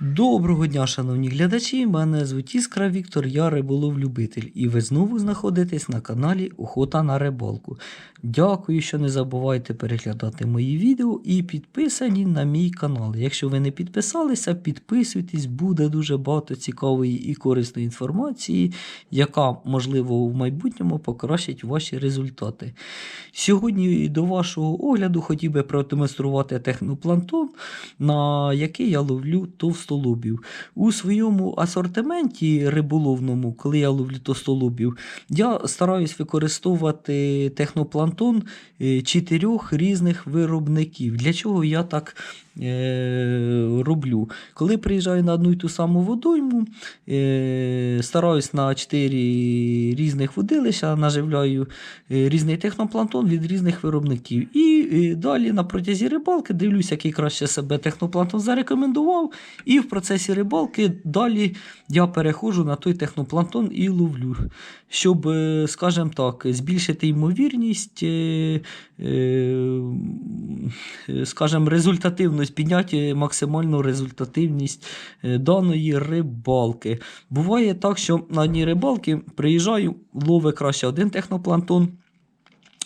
Доброго дня, шановні глядачі! Мене звуть Іскра Віктор, я риболов-любитель, і ви знову знаходитесь на каналі Охота на рибалку. Дякую, що не забувайте переглядати мої відео і підписані на мій канал. Якщо ви не підписалися, підписуйтесь, буде дуже багато цікавої і корисної інформації, яка, можливо, в майбутньому покращить ваші результати. Сьогодні до вашого огляду хотів би продемонструвати технопланктон, на який я ловлю товстолобів. У своєму асортименті риболовному, коли я ловлю товстолобів, я стараюсь використовувати технопланктон е, чотирьох різних виробників. Для чого я так е, роблю? Коли приїжджаю на одну і ту саму водойму, е, стараюсь на чотири різних водилища, наживляю е, різний технопланктон від різних виробників. І е, далі на протязі рибалки дивлюся, який краще себе технопланктон зарекомендував. І в процесі рибалки далі я переходжу на той технопланктон і ловлю. Щоб, е, скажімо так, збільшити ймовірність, е, е, скажімо, результативність, підняти максимальну результативність даної рибалки. Буває так, що на одній рибалки приїжджаю, ловить краще один технопланктон,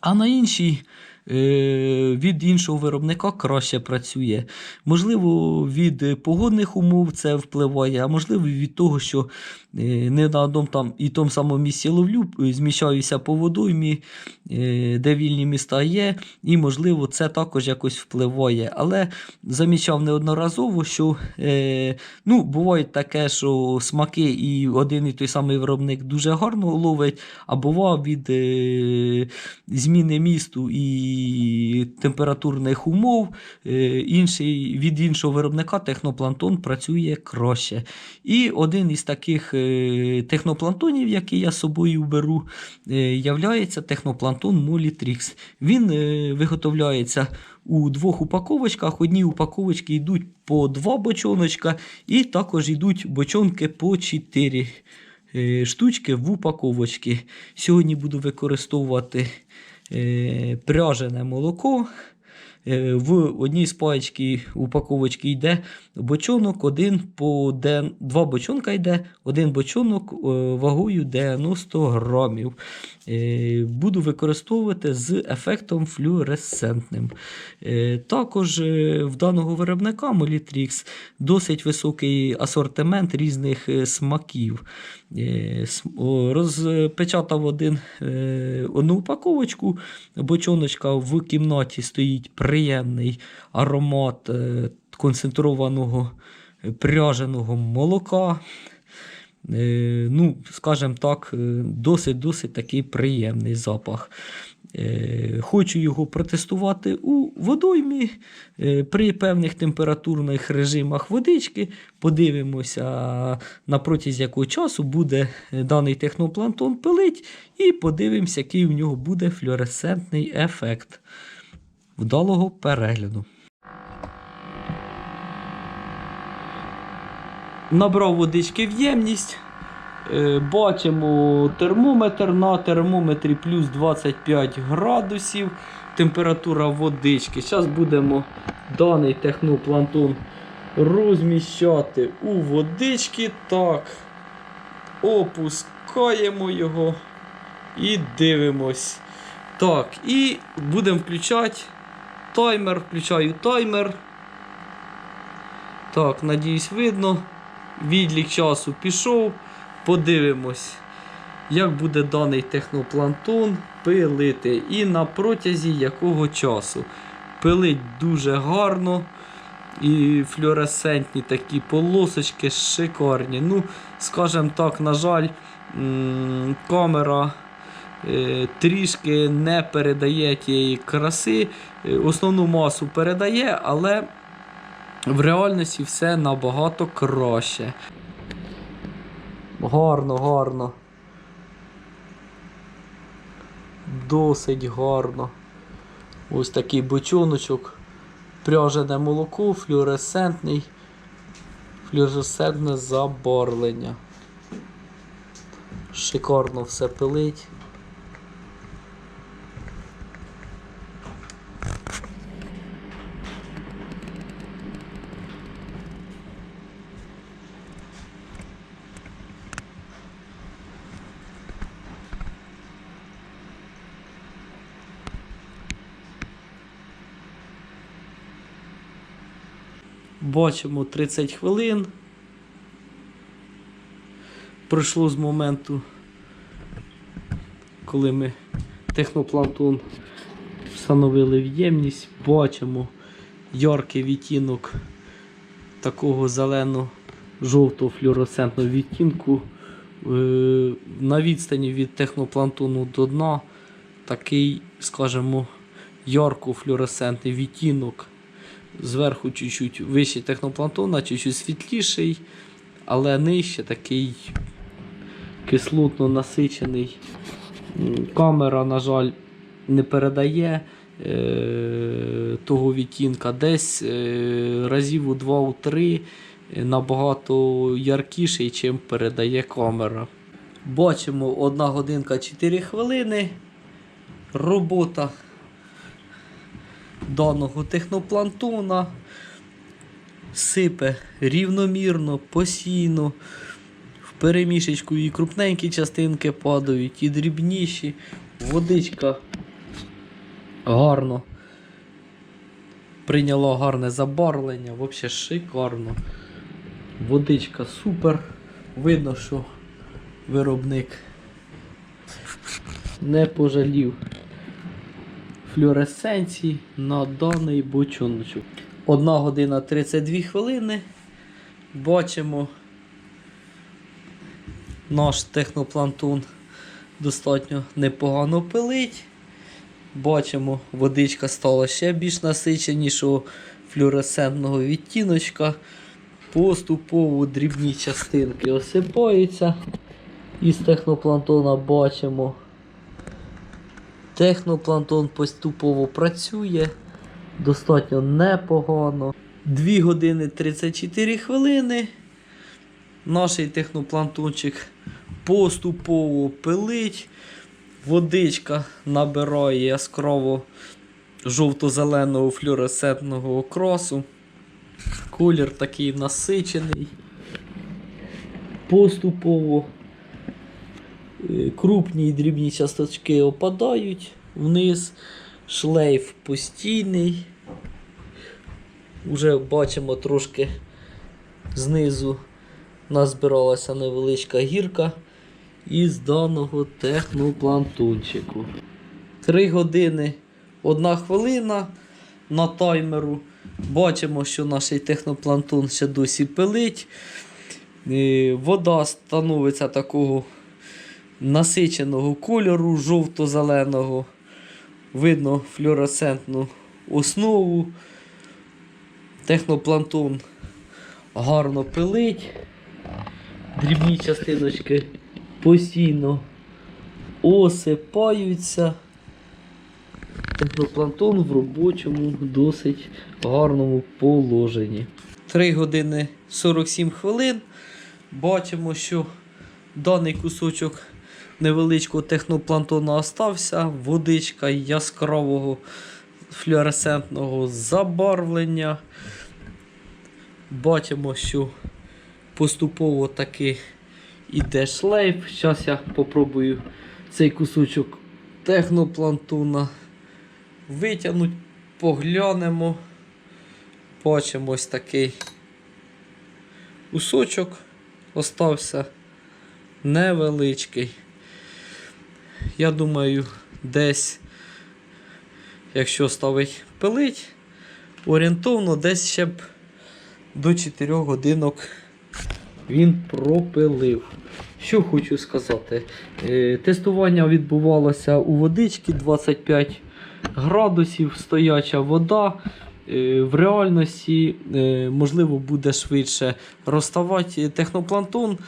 а на іншій від іншого виробника краще працює. Можливо, від е, погодних умов це впливає, а можливо, від того, що е, не на одному там і тому самому місці ловлю, е, зміщаюся по водоймі, е, де вільні міста є, і, можливо, це також якось впливає. Але замічав неодноразово, що е, ну, буває таке, що смаки і один і той самий виробник дуже гарно ловить, а буває від е, зміни місту і температурних умов, е, інший, від іншого виробника технопланктон працює краще. І один із таких е, технопланктонів, який я з собою беру, е, являється технопланктон Molitrix. Він виготовляється у двох упаковочках. Одні упаковочки йдуть по два бочоночка, і також йдуть бочонки по 4 е, штучки в упаковочки. Сьогодні буду використовувати пряжене молоко. Е, В одній з паєчки упаковочки йде бочонок, один по ден... два бочонка йде, один бочонок е, вагою 90 грамів. Е, Буду використовувати з ефектом флюоресцентним. Е, Також е, в даного виробника Molitrix досить високий асортимент різних е, смаків. Е, Розпечатав один, е, одну упаковочку, бочоночка в кімнаті стоїть приємний аромат е, концентрованого пряженого молока. Ну, скажімо так, досить-досить такий приємний запах. Е, Хочу його протестувати у водоймі е, при певних температурних режимах водички. Подивимося, на протязі якого часу буде е, даний технопланктон пилить, і подивимося, який у нього буде флюоресцентний ефект. Вдалого перегляду. Набрав водички в ємність. Е, Бачимо термометр на термометрі плюс 25 градусів. Температура водички. Зараз будемо даний технопланктон розміщати у водички. Так. Опускаємо його і дивимось. Так, і будемо включати таймер. Включаю таймер. Так, надіюсь, видно. Відлік часу пішов. Подивимось, як буде даний технопланктон пилити і на протязі якого часу. Пилить дуже гарно. І флюоресцентні такі полосочки шикарні. Ну, скажімо так, на жаль, камера е, трішки не передає тієї краси. Е, Основну масу передає, але в реальності все набагато краще. Гарно, гарно. Досить гарно. Ось такий бочоночок. Пряжене молоко, флюоресцентний. Флюоресцентне забарвлення. Шикарно все пилить. Бачимо 30 хвилин. Пройшло з моменту, коли ми техноплантон встановили в ємність. Бачимо яркий відтінок такого зелено-жовтого флюоресцентного відтінку. Е, На відстані від техноплантону до дна такий, скажімо, ярко-флюоресцентний відтінок. Зверху чуть-чуть вищий техноплантона, чуть-чуть світліший, але нижче такий кислотно насичений. Камера, на жаль, не передає е, того відтінка. Десь е, разів у 2-3 набагато яркіший, чим передає камера. Бачимо 1 годинка 4 хвилини. Робота даного техноплантона сипе рівномірно, постійно. В перемішечку і крупненькі частинки падають, і дрібніші. Водичка гарно прийняла гарне забарвлення, взагалі шикарно. Водичка супер. Видно, що виробник не пожалів флюоресценції на даний бочоночок. 1 година 32 хвилини. Бачимо наш техноплантон достатньо непогано пилить. Бачимо, водичка стала ще більш насиченішого флюоресцентного відтіночка. Поступово дрібні частинки осипаються. Із техноплантона бачимо. Техноплантон поступово працює достатньо непогано. 2 години 34 хвилини. Наш техноплантончик поступово пилить. Водичка набирає яскраво жовто-зеленого флюоресцентного окрасу. Колір такий насичений. Поступово крупні і дрібні часточки опадають вниз. Шлейф постійний. Уже бачимо трошки знизу назбиралася невеличка гірка із даного техноплантончику. 3 години 1 хвилина на таймеру. Бачимо, що наш техноплантон ще досі пилить. Е, Вода становиться такого насиченого кольору, жовто-зеленого. Видно флюоресцентну основу. Техноплантон гарно пилить. Дрібні частиночки постійно осипаються. Техноплантон в робочому досить гарному положенні. 3 години 47 хвилин. Бачимо, що даний кусочок невеличкого техноплантона остався. Водичка яскравого флюоресцентного забарвлення. Бачимо, що поступово таки іде шлейф. Зараз я попробую цей кусочок техноплантона витягнути, поглянемо. Бачимо ось такий кусочок остався невеличкий. Я думаю, десь, якщо ставить пилить, орієнтовно десь ще б до 4 годинок він пропилив. Що хочу сказати. Е, Тестування відбувалося у водички 25 градусів, стояча вода. Е, В реальності, е, можливо, буде швидше розставати техноплантон.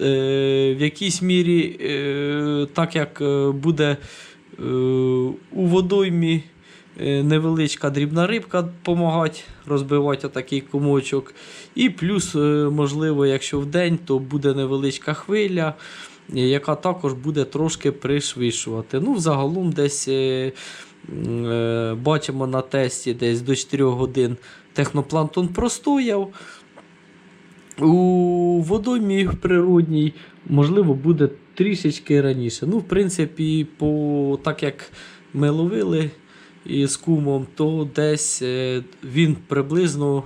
Е, В якійсь мірі, е, так як е, буде у водоймі невеличка дрібна рибка допомагати розбивати такий комочок. І плюс, можливо, якщо в день, то буде невеличка хвиля, яка також буде трошки пришвидшувати. Ну, взагалом десь е, бачимо на тесті десь до 4 годин технопланктон простояв. У водоймі природній, можливо, буде трішечки раніше. Ну, в принципі, по, так як ми ловили і з кумом, то десь е, він приблизно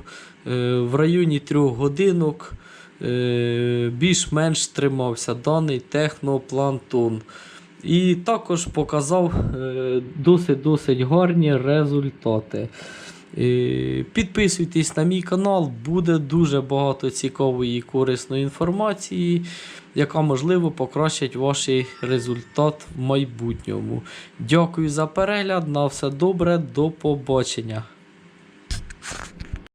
е, в районі трьох годинок е, більш-менш тримався даний техноплантон. І також показав досить-досить гарні результати. Підписуйтесь на мій канал, буде дуже багато цікавої і корисної інформації, яка можливо покращить ваш результат в майбутньому. Дякую за перегляд. На все добре, до побачення.